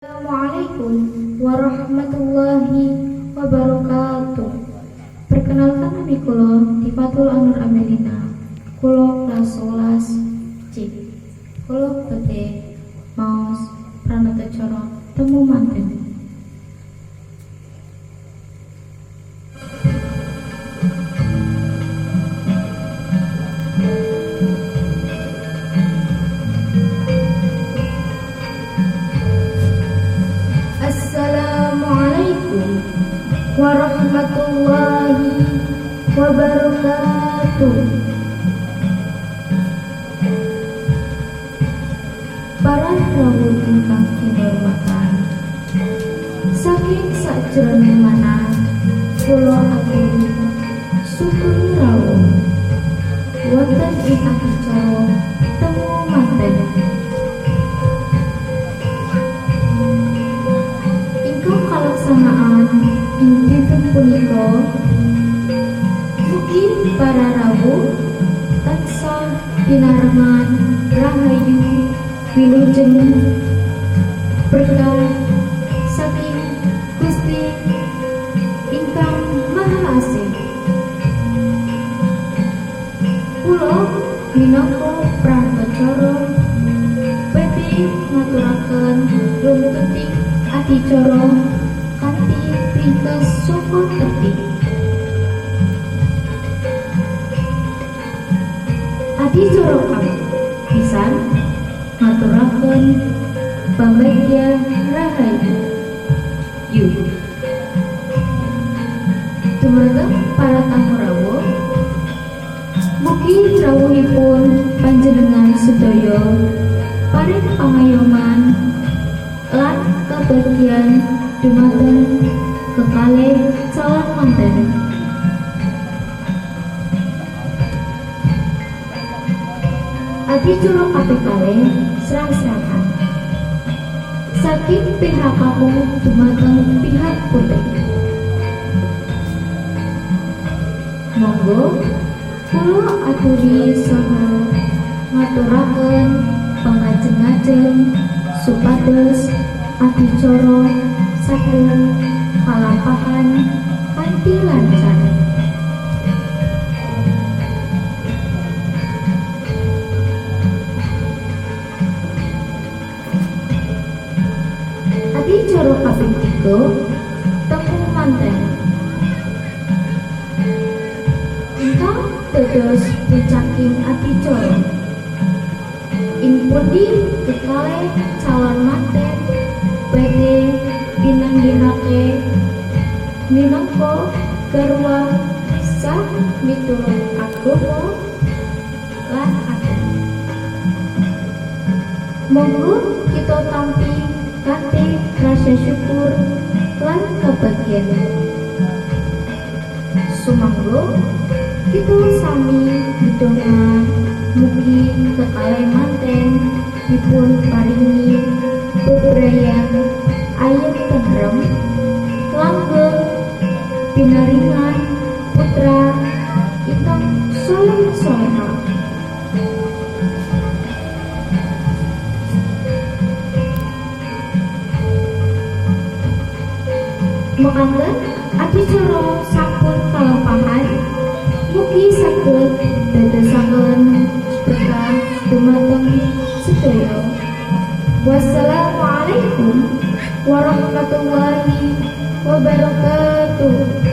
Assalamualaikum warahmatullahi wabarakatuh. Perkenalkan nami kulo Tifatul Anur Amelina. Kulo kelas 11 C. Kulo maos pranata coro temu manten. Warahmatullahi wabarakatuh. Para rawuh ingkang kinurmatan. Saking sakjroning mana kula aturi sukuni rawuh wonten ing acara temu manten. Ingkang kalaksanaan ing dinten punika mugi para rawuh tansah pinarengan rahayu wilujeng berkah saking Gusti ingkang Maha Asih. Kula minangka prantocara badhe ngaturaken runtuting adicara saka tertib. Adicara kami pisan ngaturaken pambagya rahayu. Yuk. Dumateng para tamu rawuh Mugi rawuhipun panjenengan sedaya paring pangayoman lan kebahagiaan dumateng kekalih calon manten. Adicara kaping kalih serang-serangan. Saking pihak kamu dumateng pihak putih. Monggo kula aturi saha ngaturaken pangajeng-ajeng supados adicara saged kalampahan kanthi lancar. Adicara kaping 3 temu manten. Ingkang dados pucaking adicara. Ing pundi kekalih calon manten badhe pinanggihake minangka garwa sah miturut agama lan adat. Monggo kita tampi kanthi rasa syukur lan kebahagiaan. Sumangga kita sami bidongan mugi kekalih manten dipun paringi pinaringan putra ingkang soleh solehah Mengangkat adicara sampun kalampahan Mugi saged dadosaken berkah dumateng sedaya. Wassalamualaikum warahmatullahi wabarakatuh.